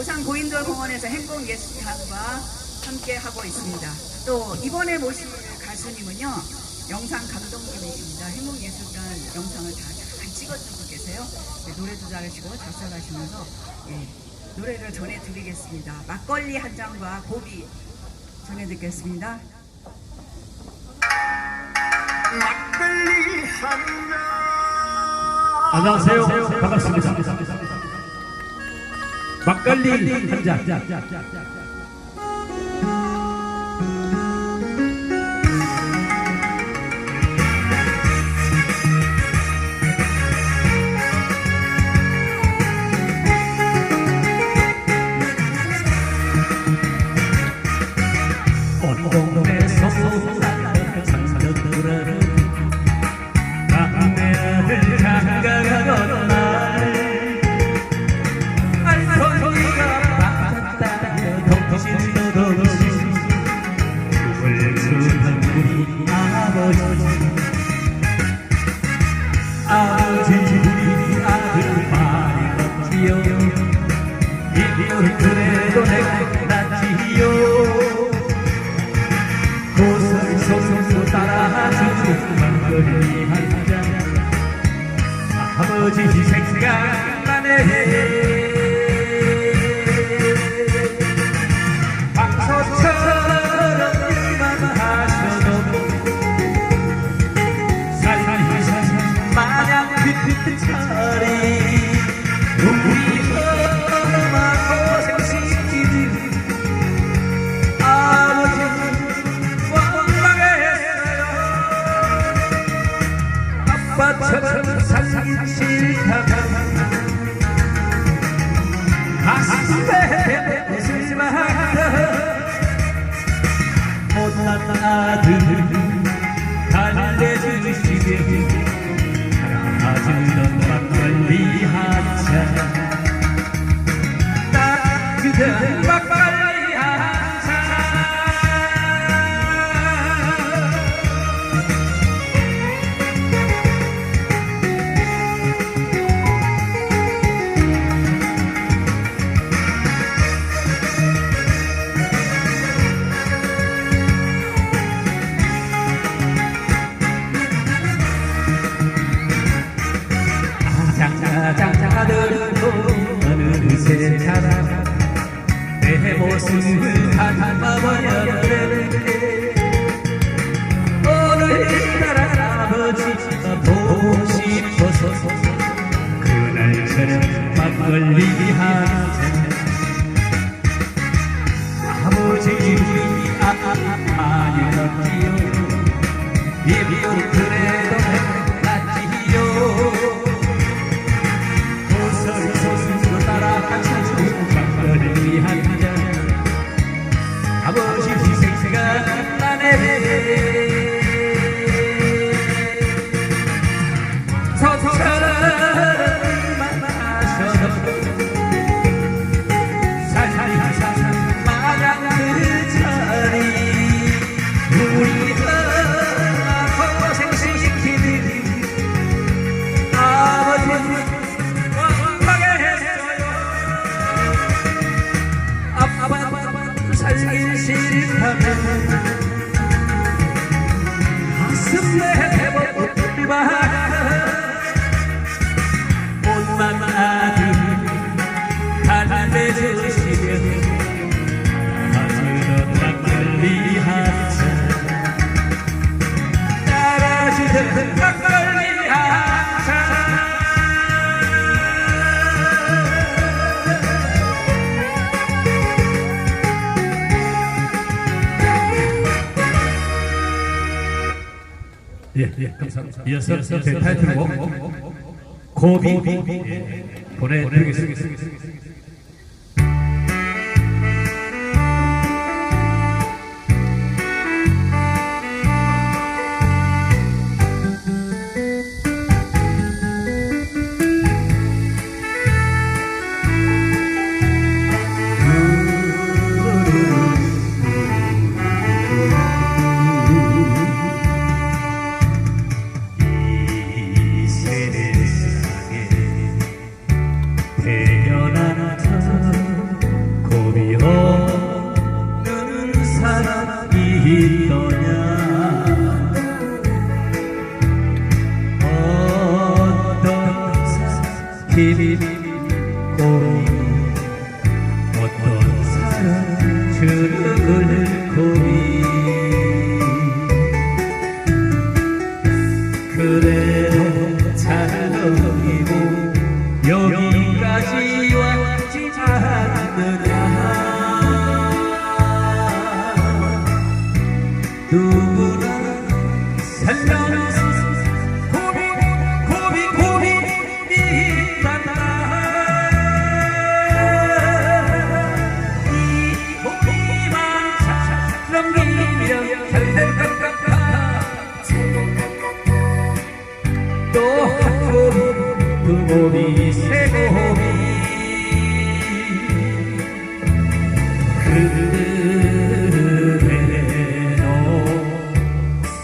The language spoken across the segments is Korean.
오산 고인돌 공원에서 행복 예술단과 함께 하고 있습니다. 또 이번에 모실 가수님은요 영상 감독님이십니다. 행복 예술단 영상을 다 잘 찍어주고 계세요. 네, 노래도 잘하시고 작사하시면서 예, 노래를 전해드리겠습니다. 막걸리 한 잔과 고비 전해드리겠습니다. 막걸리 한 잔 안녕하세요. 반갑습니다. 막걸 아들 달래주시게 사랑하시던 막걸리 따뜻한 막걸리 자라 내 모습을 닮아버렸는데 오늘따라 아버지가 보고 나 예, 예, 감사합니다. 이어서 제 타이틀곡 고비. 예, 보내드리겠습니다. 뒷골이 어떤 사랑 주는 고이 그래도 잘 넘기고 여기까지 왔지 않느냐 물고기 새고기 그대도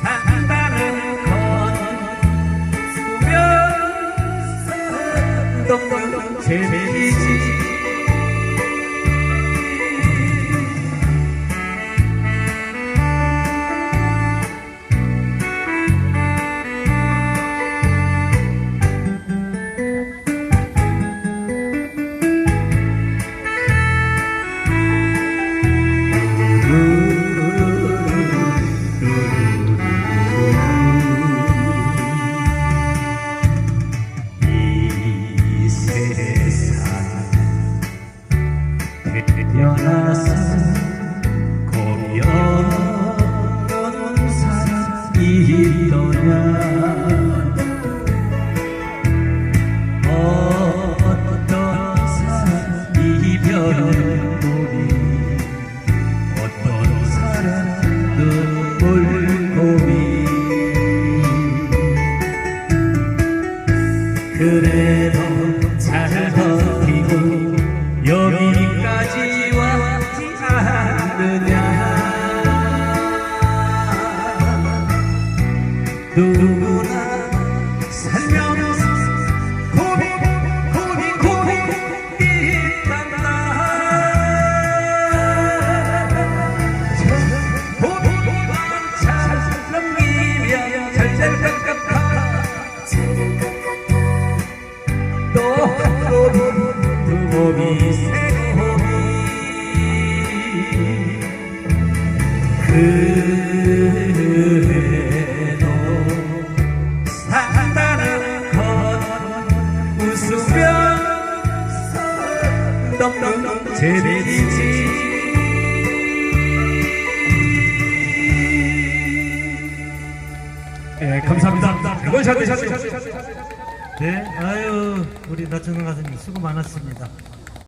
산다는 건 수면 산동 재미지. 제비지 예, 감사합니다. 원샷, 원샷, 원샷. 네, 아유, 우리 나청강 가수님 수고 많았습니다.